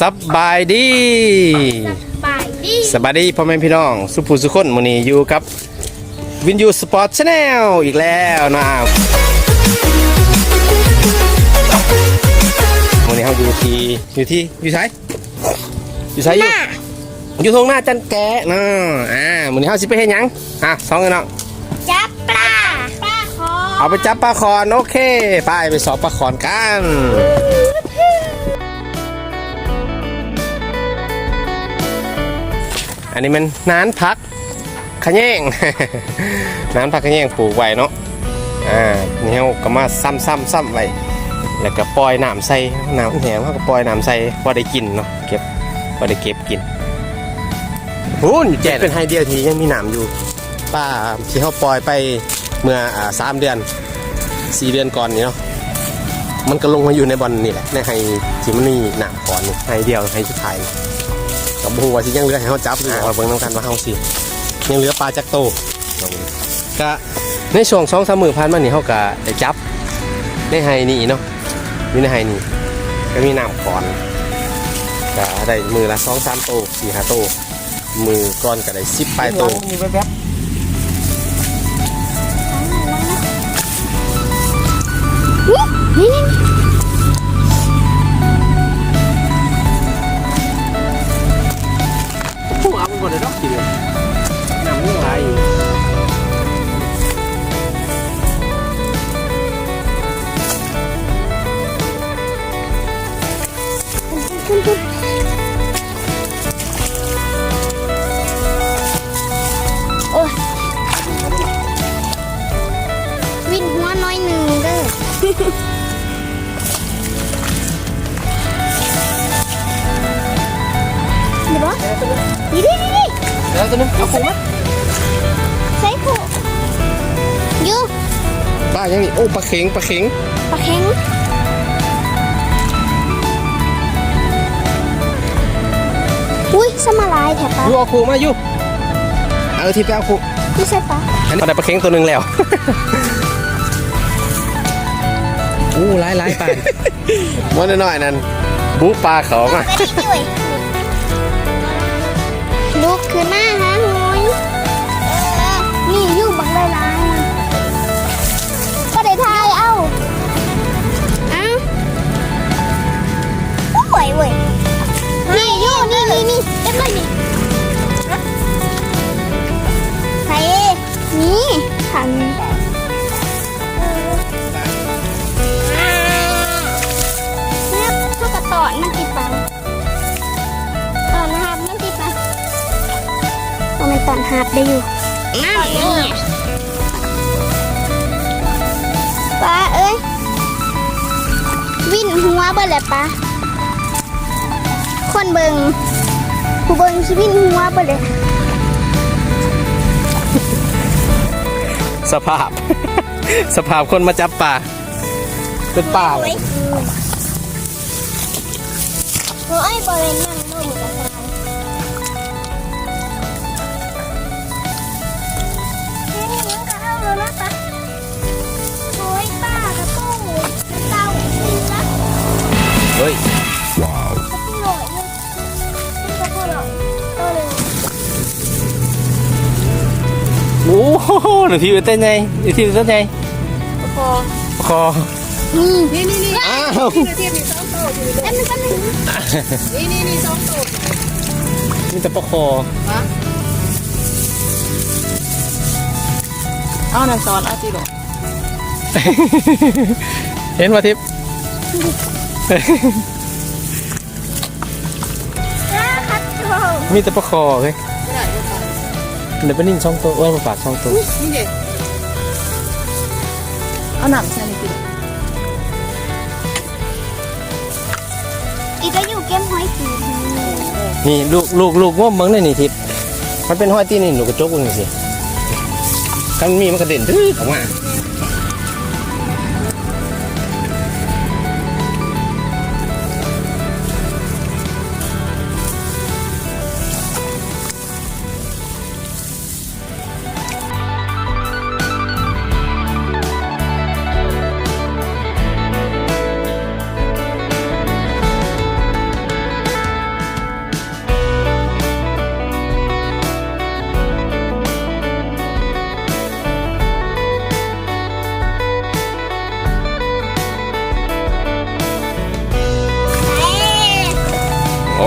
สบายดีบายดีสบายดีพ่อแม่พี่น้อง สุภูสุคนมื้อนี้อยู่กับวินยูสปอร์ตชาแนลอีกแล้วนะมื้อนี้เฮาอยู่ที่อยู่ที่อยู่ไสอยู่ไสอยู่อยู่ทงหน้าจันแกะนะอ่ามื้อนี้เฮาสิไปเฮ็ดหยังอะสองกันเนาะจับปลาปลาคอเอาไปจับปลาคอนโอเค ไปไปสอบปลาคอนกัน อันนี้มันนานพักขะแยงนานพักขะแยงปลูกไว้เนาะอ่านี่เราก็มาซ้ำซ้ำซ้ำไว้แล้วก็ปล่อยน้ำใส่น้ำแหงเขาก็ปล่อยน้ำใส่พอได้กินเนาะเก็บพอได้เก็บกินหุ่นแจเป็นไฮเดียวที่ยังมีน้ำอยู่ป้าที่เขาปล่อยไปเมื่ออ่าสามเดือนสี่เดือนก่อนนี่เนาะมันก็ลงมาอยู่ในบอลนี่แหละในไฮที่มันนี่น้ำก่อนนี่ไฮเดียวไฮสุดท้ายนี่ กับบัวาสิยังเหลือให้เขาจับอยู่ว่าเบิ่งน้ำกันว่าเฮาสิยังเหลือปลาจักโตก็ในช่วงสองสามมือผ่านมานี่เขาก็ได้จับในไฮนี่เนาะอยู่ในไฮนี่ก็มีน้ำขอนก็ได้มือละสองสามโตสี่ห้าโตมือก้อนก็ได้สิบปลายโตนี่นี่ ผู้เอาเป็นคนได้ดอกที นี่นี่นี่นี่แล้วตัวนึงเอาคู่มั้ยใส่ผูยูปลายังนี่โอ้ปลาเข็งปลาเข็งปลาเข็งอุ้ยสมาลายแถบปลาอยู่เอาคู่มาอยู่เอาที่ไปเอาคู่ไม่ใช่ปลาอันนี้ปลาเข็งตัวหนึ่งแล้วอู้หลายหลายปลามันน้อยนั่นบูปลาเขามา นี่นี่นี่เต็มเลยนี่ใครนี่ทันเนี่ยเท่ากับตอนมันติดปังตอนหับมันติดปังตอนมันตอนหับได้อยู่อ้าวนี่ป้าเอ้ย วิ่นหัวเบิ่เลยป้าคนเบิง ผู้เบิงชีวินหัวเบิ่เลยสภาพ สภาพคนมาจับปลาเป็นปลาโอ้ยโอ้ยบริเวณนั่งมือกับตายนี่นี่มันก็เอาแล้วนะป้าโอ้ยป้ากระตู้เต่าตีละเฮ้ย โอ้โหหนูทีเป็นเต้นไงหนูทีเป็นเต้นไงพอคอนี่นี่นี่นี่อ้าวนี่เทียบมีสองโต๊ะอยู่แล้วมันก็หนึ่งนี่นี่นี่สองโต๊ะมีแต่ปลาคอฮะเอาหนังสอนเอาสิลูกเห็นว่าทิพย์ห้าคัดโตมีแต่ปลาคอเลยไม่ได้ไม่ได้ เดี๋ยวไปนิ่งช่องตัวอ้วนมาปากช่องตัวนี่เด็กเอาหนังใส่นี่กินอีกก็อยู่เก้มห้อยสีนี่ลูกลูกลูกง่วมเบิ้งได้นี่ทิพย์มันเป็นห้อยตีนี่หนูกระจกนี่สิกันมีมันกระเด็นดื้อออกมา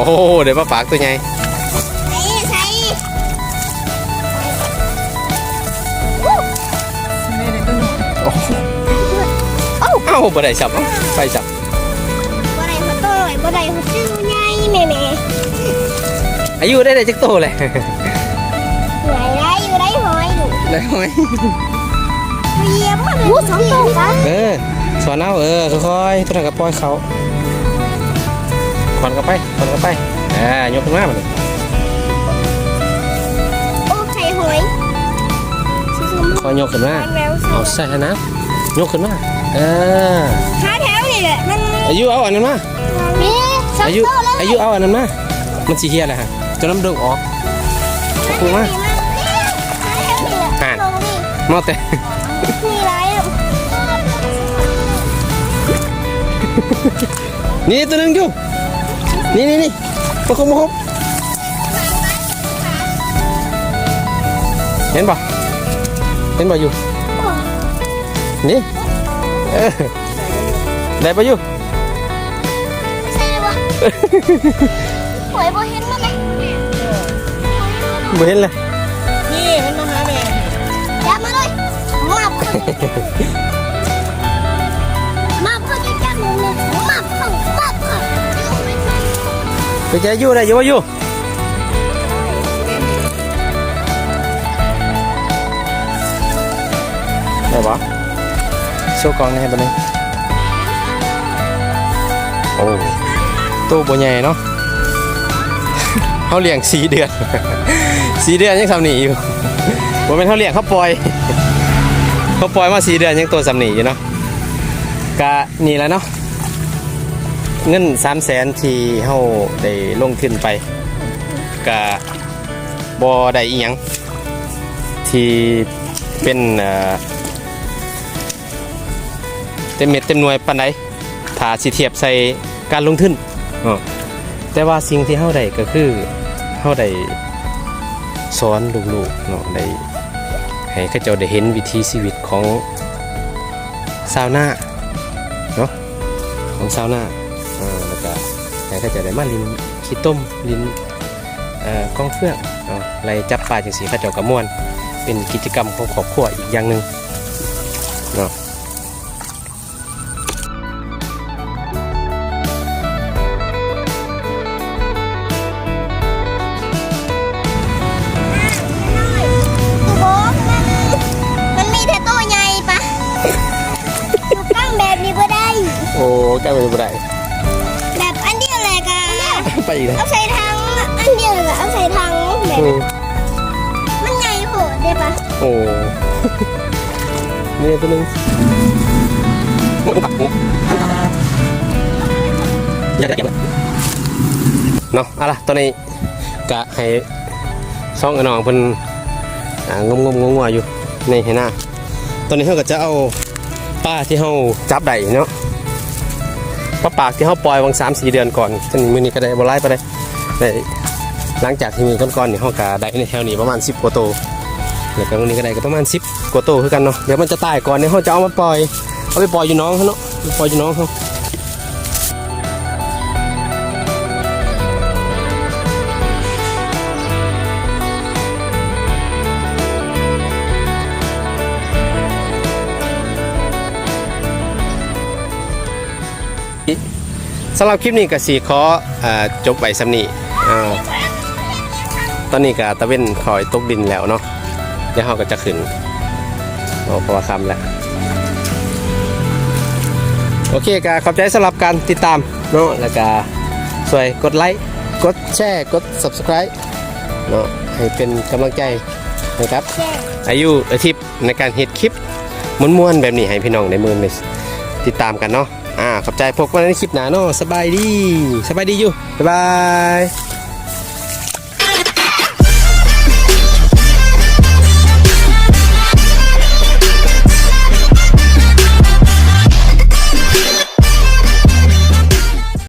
โอ้โหเดี๋ยวมาปากตัวใหญ่ใส่ใส่นี่ในตู้หนูโอ้โหเอ้าบ่ได้จับเอ้าไปจับบ่ได้หัวโตเลยบ่ได้หัวจื้อใหญ่แม่แม่อายุได้ได้จักโตเลยไหลได้อยู่ได้หอยอยู่ได้ไหมเยี่ยมมากเลยสองตัวปะเออสอนเอาเออค่อยๆตัวนั้นก็ปล่อยเขา ควันก็ไปควันก็ไปอ่ายกขึ้นมามันโอ้ไข่หอยซื้อๆคอยยกขึ้นมามันแล้วสิเอาใส่ให้นะยกขึ้นมาเออห้าแถวนี่แหละมันอายุเอาอันนั้นมามีสองอายุตัวเลยอายุเอาอันนั้นมามันสีเฮียอะไรฮะจะน้ำดึงออกคูมาอ่านมอแต่มีไรอะนี่ตัวหนึงอยู่ นี่นี่นี่มาคบมาคบเห็นป่ะเห็นป่ะอยู่ นี่เออได้ป่ะอยู่ใช่เลยวะหวยบ่เห็นมันเลยไม่เห็นเลยนี่มันมาหาแม่จับมาเลยมาบมา ไปเจออยู่ได้อยู่ป่ะอยู่ได้ปะโชว์กล้องให้ปะเนี่โอ้ตู้บัวใหญ่เนาะเขาเลี้ยงสีเดือนสีเดือนยังสำนีอยู่ว่เป็นเขาเลี้ยงเขาปล่อยเขาปล่อยมาสีเดือนยังตัวสำนีอยู่เนาะกะนี่แล้วเนาะ เงินสามแสนที่เขาได้ลงทุนไปกะบอได้อีหยังที่เป็นเอ่อเต็มเม็ดเต็มหน่วยปันใดถ้าสิเทียบใส่การลงทุนอ้อแต่ว่าสิ่งที่เฮาได้ก็คือเฮาได้สอนลูกๆเนาะได้ให้เขาเจ้าได้เห็นวิถีชีวิตของชาวนาเนาะของชาวนาอ่าแล้วก็ ให้เขาเจ้าได้มาลินขี้ต้มลินเอ่อกองเฟืองเนาะไล่จับปลาจังสีเขาเจ้าก็ม่วนเป็นกิจกรรมของครอบครัวอีกอย่างหนึ่งเนาะกูบอกมันมันมีแต่ตัวใหญ่ปะอยู่กลางแบบนี้ก็ได้โอ้ใกล้ไปบ่ได้ ไปอีกแล้วเอาใส่ถังอันเดียวเลยกะเอาใส่ถังแบบอืมมันใหญ่โหดได้ปะโอ้นี่ตัวหนึงอย่าได้เนาะอะไรตัวนี้กะให้ซ่องไอ้น้องเพิ่นอ่างมงมงงๆอยู่ในเห็นหน้าตอนนี้เขาก็จะเอาป้าที่เขาจับได้เนาะ ปลาปากที่เขาปล่อยวังสามสี่เดือนก่อนจนมือนี้ก็ได้บไล่ไปได้ได้หลังจากที่มีก้อนๆนี่เขากาได้ในแถวนี้ประมาณ10กว่าโตวแล้วก็วันนี้ก็ได้ก็ประมาณ10กว่าโตคือกันเนาะเดี๋ยวมันจะตายก่อนเนี่ยเขาจะเอามาปล่อยเอาไปปล่อยอยู่น้องเขาเนาะปล่อยอยู่น้องเขา สำหรับคลิปนี้ก็สีขออ่าจบไว้สำนีอ่าตอนนี้ก็ตะเว้นคอยตกดินแล้วเนาะเดี๋ยวเขาก็จะขึ้นโอ้เพราะว่าคำแล้วโอเคก็ขอบใจสำหรับการติดตามเนาะแล้วก็ช่วยกดไลค์กดแชร์กด subscribe เนาะให้เป็นกำลังใจนะครับแช่อายุอาทิตย์ในการเฮ็ดคลิปม้วนๆแบบนี้ให้พี่น้องในมือไป ติดตามกันเนาะอ่าขอบใจพบกันในคลิปหน้าเนาะสบายดีสบายดีอยู่บ๊ายบาย